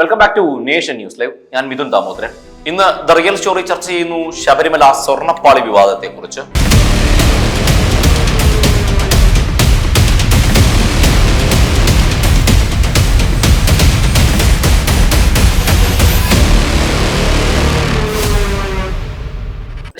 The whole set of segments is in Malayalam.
Welcome back to nation news live ഞാൻ മിഥുൻ ദാമോദരൻ. ഇന്ന് ദ റിയൽ സ്റ്റോറി ചർച്ച ചെയ്യുന്നു ശബരിമല സ്വർണപ്പാളി വിവാദത്തെ കുറിച്ച്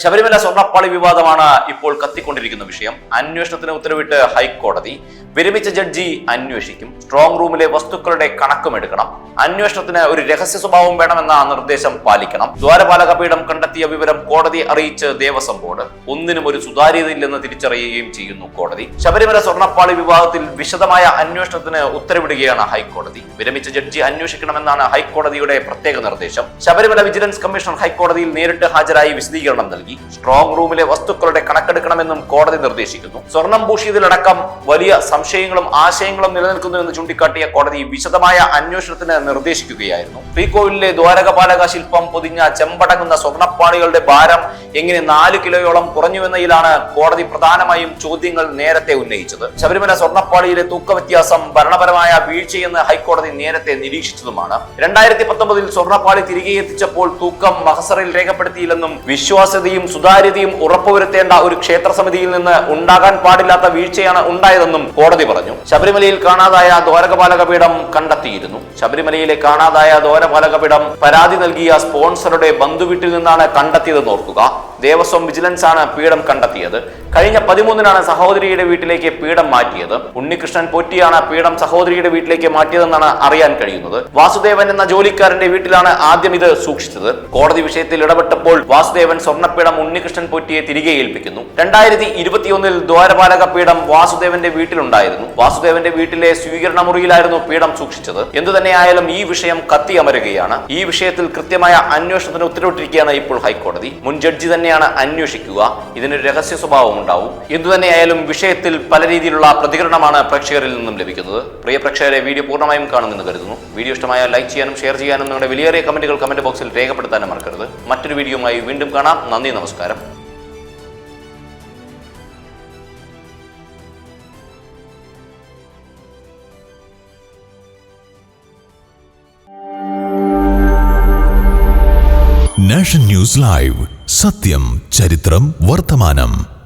ശബരിമല സ്വർണപ്പാളി വിവാദമാണ് ഇപ്പോൾ കത്തിക്കൊണ്ടിരിക്കുന്ന വിഷയം. അന്വേഷണത്തിന് ഉത്തരവിട്ട് ഹൈക്കോടതി. വിരമിച്ച ജഡ്ജി അന്വേഷിക്കും. സ്ട്രോങ് റൂമിലെ വസ്തുക്കളുടെ കണക്കും എടുക്കണം. അന്വേഷണത്തിന് ഒരു രഹസ്യ സ്വഭാവം വേണമെന്ന നിർദ്ദേശം പാലിക്കണം. ദ്വാരപാലക പീഠം കണ്ടെത്തിയ വിവരം കോടതി അറിയിച്ച് ദേവസ്വം ബോർഡ്. ഒന്നിനും ഒരു സുതാര്യതയില്ലെന്ന് തിരിച്ചറിയുകയും ചെയ്യുന്നു കോടതി. ശബരിമല സ്വർണപ്പാളി വിവാദത്തിൽ വിശദമായ അന്വേഷണത്തിന് ഉത്തരവിടുകയാണ് ഹൈക്കോടതി. വിരമിച്ച ജഡ്ജി അന്വേഷിക്കണമെന്നാണ് ഹൈക്കോടതിയുടെ പ്രത്യേക നിർദ്ദേശം. ശബരിമല വിജിലൻസ് കമ്മീഷണർ ഹൈക്കോടതിയിൽ നേരിട്ട് ഹാജരായി വിശദീകരണം നൽകി. സ്ട്രോങ് റൂമിലെ വസ്തുക്കളുടെ കണക്കെടുക്കണമെന്നും കോടതി നിർദ്ദേശിക്കുന്നു. സ്വർണം ഭൂഷിയതിലടക്കം വലിയ സംശയങ്ങളും ആശയങ്ങളും നിലനിൽക്കുന്നു എന്ന് ചൂണ്ടിക്കാട്ടിയ കോടതി വിശദമായ അന്വേഷണത്തിന് നിർദ്ദേശിക്കുകയായിരുന്നു. ശ്രീകോവിലിലെ ദ്വാരകപാലക ശില്പം പൊതിഞ്ഞ ചെമ്പടങ്ങുന്ന സ്വർണപ്പാളികളുടെ ഭാരം എങ്ങനെ നാല് കിലോയോളം കുറഞ്ഞുവെന്നതിലാണ് കോടതി പ്രധാനമായും ചോദ്യങ്ങൾ നേരത്തെ ഉന്നയിച്ചത്. ശബരിമല സ്വർണപ്പാളിയിലെ തൂക്ക വ്യത്യാസം ഭരണപരമായ വീഴ്ചയെന്ന് ഹൈക്കോടതി നേരത്തെ നിരീക്ഷിച്ചതുമാണ്. രണ്ടായിരത്തി പത്തൊമ്പതിൽ സ്വർണപ്പാളി തിരികെ എത്തിച്ചപ്പോൾ തൂക്കം മഹസറിൽ രേഖപ്പെടുത്തിയില്ലെന്നും വിശ്വാസ്യതയും സുതാര്യതയും ഉറപ്പുവരുത്തേണ്ട ഒരു ക്ഷേത്ര സമിതിയിൽ നിന്ന് ഉണ്ടാകാൻ പാടില്ലാത്ത വീഴ്ചയാണ് ഉണ്ടായതെന്നും കോടതി പറഞ്ഞു. ശബരിമലയിൽ കാണാതായ ദ്വാരകപാലക പീഠം കണ്ടെത്തിയിരുന്നു. ശബരിമലയിലെ കാണാതായ ദ്വാരപാലക പീഠം പരാതി നൽകിയ സ്പോൺസറുടെ ബന്ധുവീട്ടിൽ നിന്നാണ് കണ്ടെത്തിയത് ഓർക്കുക. ദേവസ്വം വിജിലൻസ് ആണ് പീഠം കണ്ടെത്തിയത്. കഴിഞ്ഞ പതിമൂന്നിനാണ് സഹോദരിയുടെ വീട്ടിലേക്ക് പീഠം മാറ്റിയത്. ഉണ്ണികൃഷ്ണൻ പൊറ്റിയാണ് പീഠം സഹോദരിയുടെ വീട്ടിലേക്ക് മാറ്റിയതെന്നാണ് അറിയാൻ കഴിയുന്നത്. വാസുദേവൻ എന്ന ജോലിക്കാരന്റെ വീട്ടിലാണ് ആദ്യം ഇത് സൂക്ഷിച്ചത്. കോടതി വിഷയത്തിൽ ഇടപെട്ടപ്പോൾ വാസുദേവൻ സ്വർണപ്പീഠം ഉണ്ണികൃഷ്ണൻ പൊറ്റിയെ തിരികെ ഏൽപ്പിക്കുന്നു. രണ്ടായിരത്തി ഇരുപത്തിയൊന്നിൽ ദ്വാരപാലക പീഠം വാസുദേവന്റെ വീട്ടിലുണ്ടായിരുന്നു. വാസുദേവന്റെ വീട്ടിലെ സ്വീകരണ മുറിയിലായിരുന്നു പീഠം സൂക്ഷിച്ചത്. എന്തുതന്നെയായാലും ഈ വിഷയം കത്തിയമരുകയാണ്. ഈ വിഷയത്തിൽ കൃത്യമായ അന്വേഷണത്തിന് ഉത്തരവിട്ടിരിക്കുകയാണ് ഇപ്പോൾ ഹൈക്കോടതി. മുൻ ജഡ്ജി തന്നെയാണ് അന്വേഷിക്കുക. ഇതിന് രഹസ്യ സ്വഭാവം ഉണ്ടാവും. എന്തുതന്നെയായാലും വിഷയത്തിൽ പല രീതിയിലുള്ള പ്രതികരണമാണ് പ്രേക്ഷകരിൽ നിന്നും ലഭിക്കുന്നത്. പ്രിയ പ്രേക്ഷകരെ വീഡിയോ പൂർണമായും കാണുമെന്ന് കരുതുന്നു. വീഡിയോ ഇഷ്ടമായ ലൈക്ക് ചെയ്യാനും ഷെയർ ചെയ്യാനും നിങ്ങളുടെ വിലയേറിയ കമന്റുകൾ കമന്റ് ബോക്സിൽ രേഖപ്പെടുത്താനും മറക്കരുത്. മറ്റൊരു വീഡിയോയുമായി വീണ്ടും കാണാം. നന്ദി നമസ്കാരം. Nation news live. സത്യം ചരിത്രം വർത്തമാനം.